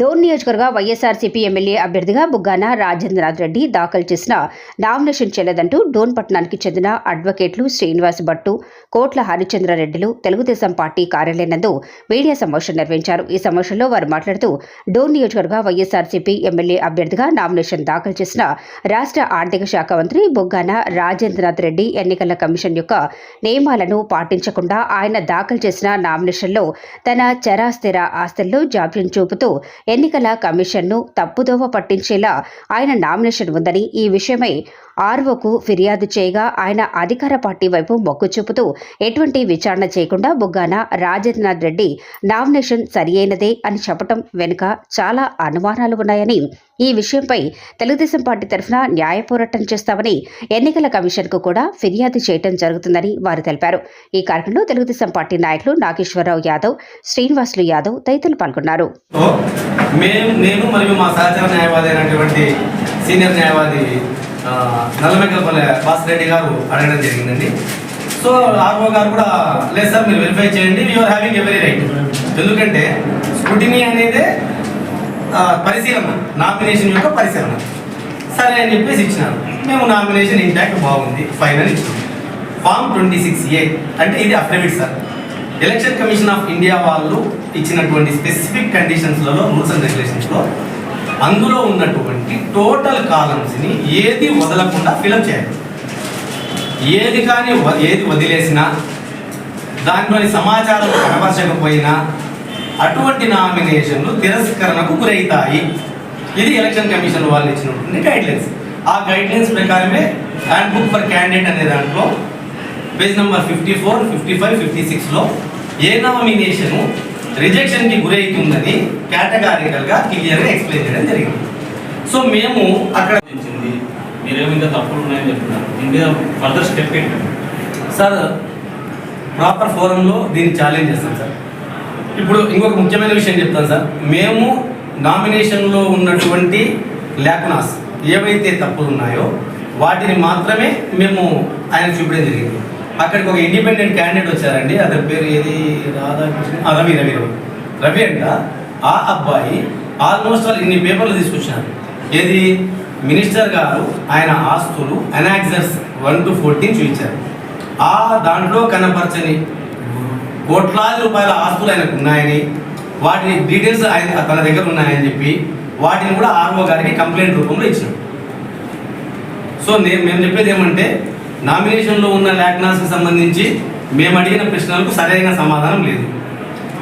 డోన్ నియోజకవర్గ వైఎస్ఆర్సీపీ ఎమ్మెల్యే అభ్యర్థిగా బుగ్గాన రాజేంద్రనాథ్ రెడ్డి దాఖలు చేసిన నామినేషన్ చెల్లదంటూ డోన్ పట్టణానికి చెందిన అడ్వకేట్లు శ్రీనివాస్ భట్టు కోట్ల హరిచంద్రారెడ్డిలు తెలుగుదేశం పార్టీ కార్యాలయంలో మీడియా సమావేశం నిర్వహించారు. ఈ సమావేశంలో వారు మాట్లాడుతూ డోన్ నియోజకవర్గ వైఎస్ఆర్సీపీ ఎమ్మెల్యే అభ్యర్థిగా నామినేషన్ దాఖలు చేసిన రాష్ట్ర ఆర్థిక శాఖ మంత్రి బుగ్గాన రాజేంద్రనాథ్ రెడ్డి ఎన్నికల కమిషన్ యొక్క నియమాలను పాటించకుండా ఆయన దాఖలు చేసిన నామినేషన్లో తన చరాస్థిర ఆస్తుల్లో జాప్యం చూపుతూ ఎన్నికల కమిషన్ను తప్పుదోవ పట్టించేలా ఆయన నామినేషన్ ఉందని ఈ విషయమై ఆర్వోకు ఫిర్యాదు చేయగా ఆయన అధికార పార్టీ వైపు మొగ్గు చూపుతూ ఎటువంటి విచారణ చేయకుండా బుగ్గాన రాజేంద్రనాథ్ రెడ్డి నామినేషన్ సరియైనదే అని చెప్పటం వెనుక చాలా అనుమానాలు ఉన్నాయని ఈ విషయంపై తెలుగుదేశం పార్టీ తరఫున న్యాయ పోరాటం చేస్తామని ఎన్నికల కమిషన్కు కూడా ఫిర్యాదు చేయడం జరుగుతుందని వారు తెలిపారు. ఈ కార్యక్రమంలో తెలుగుదేశం పార్టీ నాయకులు నాగేశ్వరరావు యాదవ్ శ్రీనివాసులు యాదవ్ తదితరులు పాల్గొన్నారు. మేము నేను మరియు మా సహచర న్యాయవాది అయినటువంటి సీనియర్ న్యాయవాది ఆ, నల్లమెక్కలపల్లె రెడ్డి గారు అడగడం జరిగిందండి. సో ఆర్ఓ గారు కూడా లేదు సార్ మీరు వెరిఫై చేయండి. You are having every right ఎందుకంటే స్క్రూటినీ అనేది పరిశీలన నామినేషన్ యొక్క పరిశీలన. సరే అని చెప్పేసి ఇచ్చినాను మేము నామినేషన్ ఇంటాక్ట్ బాగుంది. ఫైనల్ ఇచ్చినాం. ఫామ్ ట్వంటీ సిక్స్ ఏ అంటే ఇది affidavit sir. Election commission of India వాళ్ళు ఇచ్చినటువంటి స్పెసిఫిక్ కండిషన్స్లలో రూల్స్ అండ్ రెగ్యులేషన్స్లో అందులో ఉన్నటువంటి టోటల్ కాలమ్స్ని ఏది వదలకుండా ఫిలప్ చేయాలి. ఏది కానీ ఏది వదిలేసినా దాంట్లోని సమాచారం కనపరచకపోయినా అటువంటి నామినేషన్లు తిరస్కరణకు గురవుతాయి. ఇది ఎలక్షన్ కమిషన్ వాళ్ళు ఇచ్చినటువంటి గైడ్ లైన్స్ ఆ గైడ్ లైన్స్ ప్రకారమే హ్యాండ్ బుక్ ఫర్ క్యాండిడేట్ అనే దాంట్లో page number fifty four fifty five fifty సిక్స్లో ఏ నామినేషను రిజెక్షన్కి గురవుతుందని కేటగారికల్గా క్లియర్గా ఎక్స్ప్లెయిన్ చేయడం జరిగింది. సో మేము అక్కడ మీరేమో ఇంకా తప్పులు ఉన్నాయని చెప్తున్నారు. దీని మీద ఫర్దర్ స్టెప్ ఏంటి? సార్ ప్రాపర్ ఫోరంలో దీన్ని ఛాలెంజ్ చేస్తాం సార్. ఇప్పుడు ఇంకొక ముఖ్యమైన విషయం చెప్తాను సార్. మేము నామినేషన్లో ఉన్నటువంటి లేఖనాస్ ఏవైతే తప్పులు ఉన్నాయో వాటిని మాత్రమే మేము ఆయన చూపించడం జరిగింది. అక్కడికి ఒక ఇండిపెండెంట్ క్యాండిడేట్ వచ్చారండి. అతని పేరు ఏది? రాధాకృష్ణ. ఆ, రవి రవి రవి. రవి అంట. ఆ అబ్బాయి ఆల్మోస్ట్ వాళ్ళు ఇన్ని పేపర్లు తీసుకొచ్చినారు ఏది? మినిస్టర్ గారు ఆయన ఆస్తులు అనాక్సర్స్ వన్ టు ఫోర్టీన్ చూపించారు. ఆ దాంట్లో కనపరచని కోట్లాది రూపాయల ఆస్తులు ఆయనకు ఉన్నాయని వాటి డీటెయిల్స్ ఆయన తన దగ్గర ఉన్నాయని చెప్పి వాటిని కూడా ఆర్ఓ గారికి కంప్లైంట్ రూపంలో ఇచ్చాడు సో నేను మేము చెప్పేది ఏమంటే నామినేషన్లో ఉన్న ల్యాక్నాస్కి సంబంధించి మేము అడిగిన ప్రశ్నలకు సరైన సమాధానం లేదు.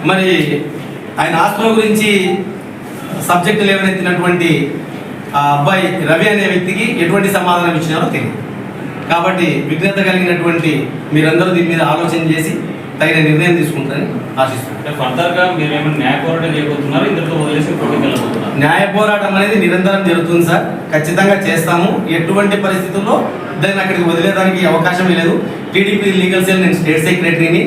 మరి ఆయన ఆస్తుల గురించి సబ్జెక్టు లేవనెత్తినటువంటి ఆ అబ్బాయి రవి అనే వ్యక్తికి ఎటువంటి సమాధానం ఇచ్చినారో తెలియదు. కాబట్టి విఘ్నత కలిగినటువంటి మీరందరూ దీని మీద ఆలోచన చేసి తగిన నిర్ణయం తీసుకుంటారని ఆశిస్తున్నాను న్యాయ పోరాటం చేయబోతున్నారు? ఇందులో వదిలేసి కోర్టుకి వెళ్ళబోతున్నారు? న్యాయ పోరాటం అనేది నిరంతరం జరుగుతుంది సార్. ఖచ్చితంగా చేస్తాము. ఎటువంటి పరిస్థితుల్లో దాన్ని అక్కడికి వదిలేదానికి అవకాశం లేదు. టీడీపీ లీగల్ సెల్ నేను స్టేట్ సెక్రటరీని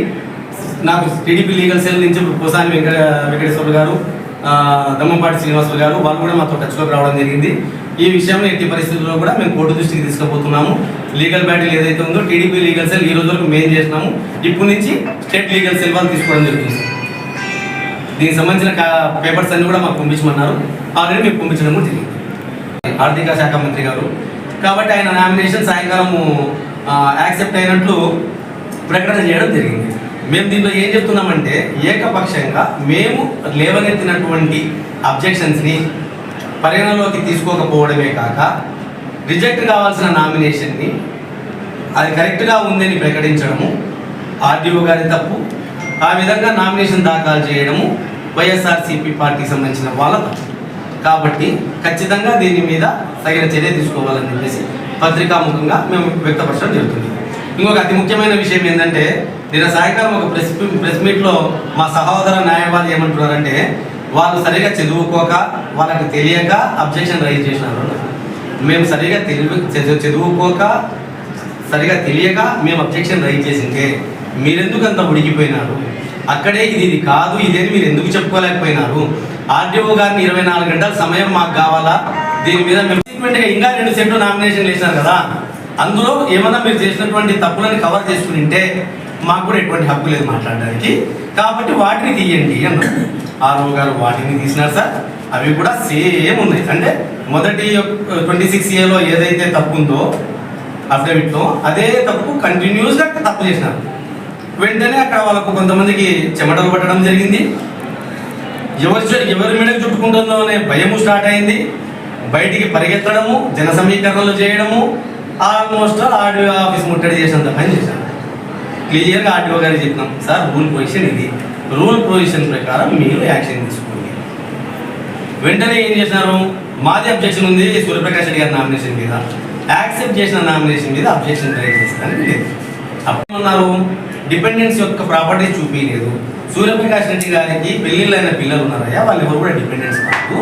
నాకు టీడీపీ లీగల్ సెల్ నుంచి పోసాని వెంకట వెంకటేశ్వర గారు దమ్మంపాటి శ్రీనివాసులు గారు వాళ్ళు కూడా మాతో టచ్లోకి రావడం జరిగింది. ఈ విషయంలో ఎట్టి పరిస్థితుల్లో కూడా మేము కోర్టు దృష్టికి తీసుకుపోతున్నాము. లీగల్ బ్యాటిల్ ఏదైతే ఉందో టీడీపీ లీగల్ సెల్ ఈ రోజు వరకు మేము చేసినాము. ఇప్పటి నుంచి స్టేట్ లీగల్ సెల్ వాళ్ళు తీసుకోవడం జరుగుతుంది. దీనికి సంబంధించిన పేపర్స్ అన్ని కూడా మాకు పంపించమన్నారు. ఆల్రెడీ మీకు పంపించడం కూడా జరిగింది. ఆర్థిక శాఖ మంత్రి గారు. కాబట్టి ఆయన నామినేషన్ సాయంకాలం యాక్సెప్ట్ అయినట్లు ప్రకటన చేయడం జరిగింది. మేము దీంట్లో ఏం చెప్తున్నామంటే ఏకపక్షంగా మేము లేవనెత్తినటువంటి అబ్జెక్షన్స్ని పరిగణలోకి తీసుకోకపోవడమే కాక రిజెక్ట్ కావాల్సిన నామినేషన్ని అది కరెక్ట్గా ఉందని ప్రకటించడము ఆర్డీఓ గారి తప్పు ఆ విధంగా నామినేషన్ దాఖలు చేయడము వైఎస్ఆర్సీపీ పార్టీకి సంబంధించిన వాళ్ళ తప్పు. కాబట్టి ఖచ్చితంగా దీని మీద తగిన చర్య తీసుకోవాలని చెప్పేసి పత్రికాముఖంగా మేము వ్యక్తపరచడం జరుగుతుంది. ఇంకొక అతి ముఖ్యమైన విషయం ఏంటంటే నిన్న సాయంకాలం ఒక ప్రెస్ ప్రెస్ మీట్లో మా సహోదర న్యాయవాది ఏమంటున్నారంటే వాళ్ళు సరిగా చదువుకోక వాళ్ళకి తెలియక అబ్జెక్షన్ రైజ్ చేసినారు. మేము సరిగా తెలివి చదువు- చదువుకోక సరిగా తెలియక మేము అబ్జెక్షన్ రైజ్ చేసింటే మీరెందుకు అంత ఉడికిపోయినారు? అక్కడే ఇది ఇది కాదు ఇదేని మీరు ఎందుకు చెప్పుకోలేకపోయినారు? ఆర్డీఓ గారిని ఇరవై నాలుగు గంటల సమయం మాకు కావాలా? దీని మీద మేము ఇంకా రెండు సెట్లు నామినేషన్ వేసినారు కదా. అందులో ఏమన్నా మీరు చేసినటువంటి తప్పులను కవర్ చేసుకుని ఉంటే మాకు కూడా ఎటువంటి హక్కు లేదు మాట్లాడడానికి. కాబట్టి వాటిని తీయండి అన్నారు. ఆర్ఓ గారు వాటిని తీసినారు సార్. అవి కూడా సేమ్ ఉన్నాయి. అంటే మొదటి ట్వంటీ సిక్స్ ఏలో ఏదైతే తప్పు ఉందో అఫిడవిట్లో అదే తప్పు కంటిన్యూస్గా తప్పు చేసినారు. వెంటనే అక్కడ వాళ్ళకు కొంతమందికి చెమటలు పట్టడం జరిగింది. ఎవరి ఎవరి మెడకు చుట్టుకుంటుందో అనే భయము స్టార్ట్ అయింది. బయటికి పరిగెత్తడము జన సమీకరణలు చేయడము ఆల్మోస్ట్ ఆర్డీఓ ఆఫీస్ ముట్టడి చేసినంత పని చేశాను క్లియర్గా ఆర్టీఓ గారికి చెప్పినాం. సార్ రూల్ పొజిషన్ ఇది. రూల్ పొజిషన్ ప్రకారం మీరు యాక్షన్ తీసుకోండి. వెంటనే ఏం చేసినారు? మాది అబ్జెక్షన్ ఉంది సూర్యప్రకాష్ రెడ్డి గారి నామినేషన్ మీద. యాక్సెప్ట్ చేసిన నామినేషన్ మీద అబ్జెక్షన్ ట్రై చేస్తారని లేదు. అప్పుడు డిపెండెన్స్ యొక్క ప్రాపర్టీ చూపించలేదు సూర్యప్రకాష్ రెడ్డి గారికి పెళ్ళిళ్ళైన పిల్లలు ఉన్నారయ్యా వాళ్ళు ఎవరు కూడా డిపెండెన్స్ కాదు.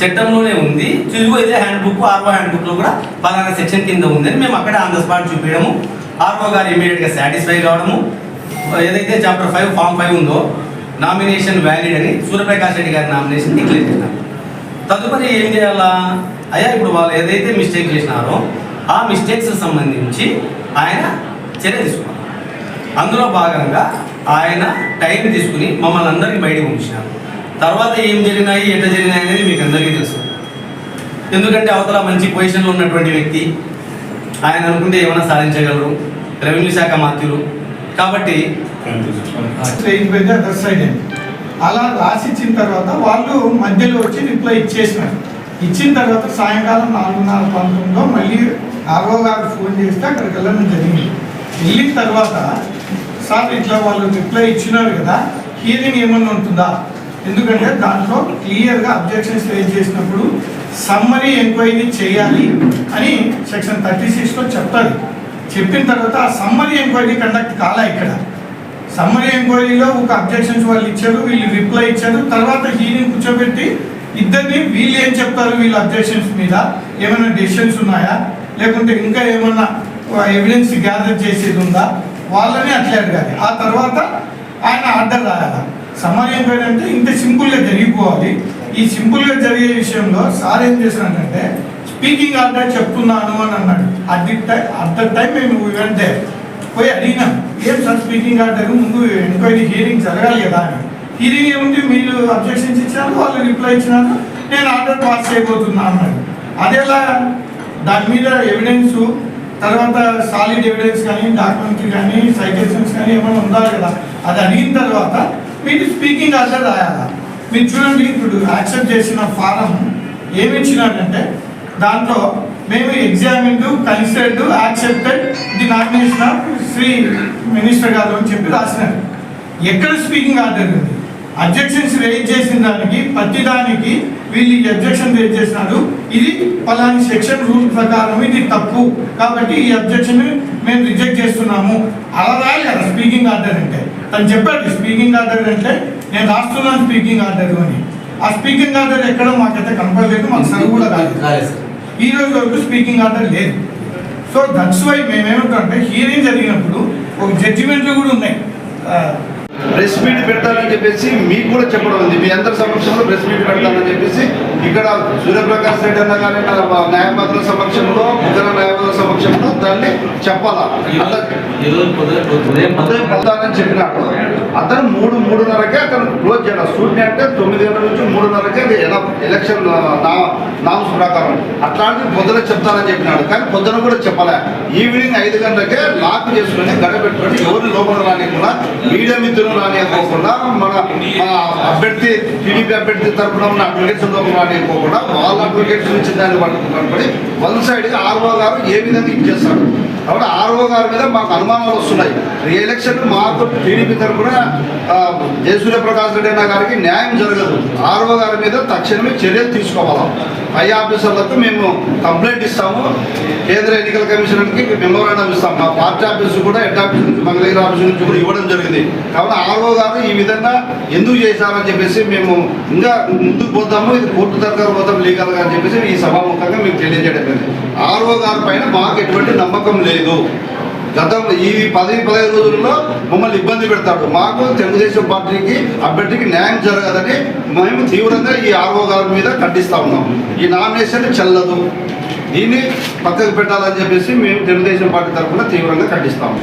చట్టంలోనే ఉంది. చూసుకో ఇదే హ్యాండ్ బుక్ ఆర్ఓ హ్యాండ్ బుక్లో కూడా పలానా సెక్షన్ కింద ఉందని మేము అక్కడ ఆన్ ద స్పాట్ చూపించడము. ఆర్ఓ గారు ఇమీడియట్గా సాటిస్ఫై కావడము. ఏదైతే చాప్టర్ ఫైవ్ ఫామ్ ఫైవ్ ఉందో నామినేషన్ వ్యాలిడ్ అని సూర్యప్రకాష్ రెడ్డి గారి నామినేషన్ డిక్లేర్ చేశారు. తదుపరి ఏం చేయాలా? అయ్యా ఇప్పుడు వాళ్ళు ఏదైతే మిస్టేక్ చేసినారో ఆ మిస్టేక్స్ సంబంధించి ఆయన చర్య తీసుకున్నారు అందులో భాగంగా ఆయన టైం తీసుకుని మమ్మల్ని అందరికీ బయటకు ఉంచినారు తర్వాత ఏం జరిగినాయి ఎట్లా జరిగినాయి అనేది మీకు అందరికీ తెలుసు. ఎందుకంటే అవతల మంచి పొజిషన్లో ఉన్నటువంటి వ్యక్తి ఆయన అనుకుంటే ఏమైనా సాధించగలరు? రెవెన్యూ శాఖ మాత్యులు కాబట్టి ట్రైన్ అలా రాసి ఇచ్చిన తర్వాత వాళ్ళు మధ్యలో వచ్చి రిప్లై ఇచ్చేసినారు. ఇచ్చిన తర్వాత సాయంకాలం నాలుగున్నర పంతొమ్మిదిలో మళ్ళీ ఆర్వో గారు ఫోన్ చేస్తే అక్కడికి వెళ్ళడం జరిగింది. వెళ్ళిన తర్వాత సార్ ఇట్లా వాళ్ళు రిప్లై ఇచ్చినారు కదా హీరింగ్ ఏమన్నా ఉంటుందా? ఎందుకంటే దాంట్లో క్లియర్గా అబ్జెక్షన్స్ రేజ్ చేసినప్పుడు సమ్మరీ ఎంక్వైరీ చేయాలి అని సెక్షన్ థర్టీ సిక్స్లో చెప్తారు. చెప్పిన తర్వాత ఆ సమ్మరీ ఎంక్వైరీ కండక్ట్ కాలా ఇక్కడ? సమ్మరీ ఎంక్వైరీలో ఒక అబ్జెక్షన్స్ వాళ్ళు ఇచ్చారు వీళ్ళు రిప్లై ఇచ్చారు తర్వాత హీని కూర్చోబెట్టి ఇద్దరిని వీళ్ళు ఏం చెప్తారు వీళ్ళ అబ్జెక్షన్స్ మీద? ఏమైనా డెసిషన్స్ ఉన్నాయా? లేకుంటే ఇంకా ఏమన్నా ఎవిడెన్స్ గ్యాదర్ చేసేది ఉందా? వాళ్ళని అట్లే అడగాలి. ఆ తర్వాత ఆయన ఆర్డర్ రాయాలి? సమ్మరీ ఎంక్వైరీ అంటే ఇంత సింపుల్గా జరిగిపోవాలి. ఈ సింపుల్గా జరిగే విషయంలో సార్ ఏం చేసినాడంటే స్పీకింగ్ ఆర్డర్ చెప్తున్నాను అని అన్నాడు. At the time at the time మేము వెంటే పోయి అడిగినాం ఏం సార్ స్పీకింగ్ ఆర్డర్ ముందు ఎంక్వైరీ హీరింగ్ జరగాలి కదా అని. హీరింగ్ ఏముంది? మీరు అబ్జెక్షన్స్ ఇచ్చినారు వాళ్ళు రిప్లై ఇచ్చినారు నేను ఆర్డర్ పాస్ చేయబోతున్నా అన్నాడు. అదేలా దాని మీద ఎవిడెన్స్ తర్వాత సాలిడ్ ఎవిడెన్స్ కానీ డాక్యుమెంటరీ కానీ సైటేషన్స్ కానీ ఏమైనా ఉండాలి కదా. అది అడిగిన తర్వాత మీరు స్పీకింగ్ ఆర్డర్ రాయాలా? మీరు చూడండి ఇప్పుడు యాక్సెప్ట్ చేసిన ఫారం ఏమి ఇచ్చినాడంటే దాంట్లో మేము examined considered accepted the nomination of Shri minister గారు అని చెప్పి రాసినారు. ఎక్కడ స్పీకింగ్ ఆర్డర్ ఉంది? అబ్జెక్షన్స్ రేజ్ చేసిన దానికి ప్రతిదానికి వీళ్ళు ఈ అబ్జెక్షన్ రేజ్ చేసినారు. ఇది పలాని సెక్షన్ రూల్ ప్రకారం ఇది తప్పు. కాబట్టి ఈ అబ్జెక్షన్ మేము రిజెక్ట్ చేస్తున్నాము. అలా రాయాలి కదా స్పీకింగ్ ఆర్డర్ అంటే. తను చెప్పాడు స్పీకింగ్ ఆర్డర్ అంటే నేను రాస్తున్నాను స్పీకింగ్ ఆర్డర్ అని. ఆ స్పీకింగ్ ఆర్డర్ ఎక్కడ మాకైతే కనపడలేదు మాకు సరువు కూడా కాలేదు ఈ రోజు వరకు స్పీకింగ్ ఆర్డర్ లేదు. సో దట్స్ వై మేమేమంటామంటే హీరింగ్ జరిగినప్పుడు ఒక జడ్జిమెంట్లు కూడా ఉన్నాయి. ప్రెస్ మీట్ పెడతానని చెప్పేసి మీకు కూడా చెప్పడం ఉంది. మీ అందరి సమక్షంలో ప్రెస్ మీట్ పెడతానని చెప్పేసి ఇక్కడ సూర్యప్రకాష్ రెడ్డి అన్న కానీ న్యాయవాదుల సమక్షంలో ఇతర న్యాయవాదుల సమక్షంలో దాన్ని చెప్పాలా? ఉదయం వెళ్తానని చెప్పినాడు. అతను మూడు మూడున్నరకే అతను క్లోజ్ చేయాలి. స్టూడెంట్ అంటే తొమ్మిది గంటల నుంచి మూడున్నరకే ఎలక్షన్ నా నామ్స్ ప్రకారం. అట్లాంటిది పొద్దున చెప్తానని చెప్పినాడు. కానీ పొద్దున కూడా చెప్పలే? ఈవినింగ్ ఐదు గంటలకే లాక్ చేసుకుని గడ పెట్టుకొని ఎవరిని లోపల రానియకుండా మీడియా మిత్రులు రానియకోకుండా మన మన అభ్యర్థి టీడీపీ అభ్యర్థి తరఫున ఉన్న అప్లికేషన్ లోపల రానియకోకుండా వాళ్ళ అప్లికేషన్ నుంచి దాన్ని పట్టుకుని వన్ సైడ్గా ఆర్వో గారు ఏ విధంగా ఇచ్చేస్తాడు కాబట్టి ఆర్ఓ గారి మీద మాకు అనుమానాలు వస్తున్నాయి. రీఎలక్షన్ మాకు టీడీపీ తరఫున జయసూర్య ప్రకాష్ రెడ్డి అన్న గారికి న్యాయం జరగదు. ఆర్ఓ గారి మీద తక్షణమే చర్యలు తీసుకోవాలి. పై ఆఫీసర్లకు మేము కంప్లైంట్ ఇస్తాము. కేంద్ర ఎన్నికల కమిషనర్కి మెమోరాండం ఇస్తాం. మా పార్టీ ఆఫీసు కూడా హెడ్ ఆఫీస్ నుంచి మంగళగిరి ఆఫీస్ నుంచి కూడా ఇవ్వడం జరిగింది. కాబట్టి ఆర్ఓ గారు ఈ విధంగా ఎందుకు చేశారని చెప్పేసి మేము ఇంకా ముందుకు పోతాము. ఇది కోర్టు తరగతి పోతాం లీగల్గా అని చెప్పేసి ఈ సభాముఖంగా మీకు తెలియజేయడం జరిగింది. ఆర్ఓ గారి పైన మాకు ఎటువంటి నమ్మకం లేదు. లేదు గతంలో ఈ పది పదహైదు రోజుల్లో మమ్మల్ని ఇబ్బంది పెడతాడు. మాకు తెలుగుదేశం పార్టీకి అభ్యర్థికి న్యాయం జరగదని మేము తీవ్రంగా ఈ ఆర్ఓ గారి మీద ఖండిస్తా ఉన్నాం. ఈ నామినేషన్ చెల్లదు. దీన్ని పక్కకు పెట్టాలని చెప్పేసి మేము తెలుగుదేశం పార్టీ తరఫున తీవ్రంగా ఖండిస్తాము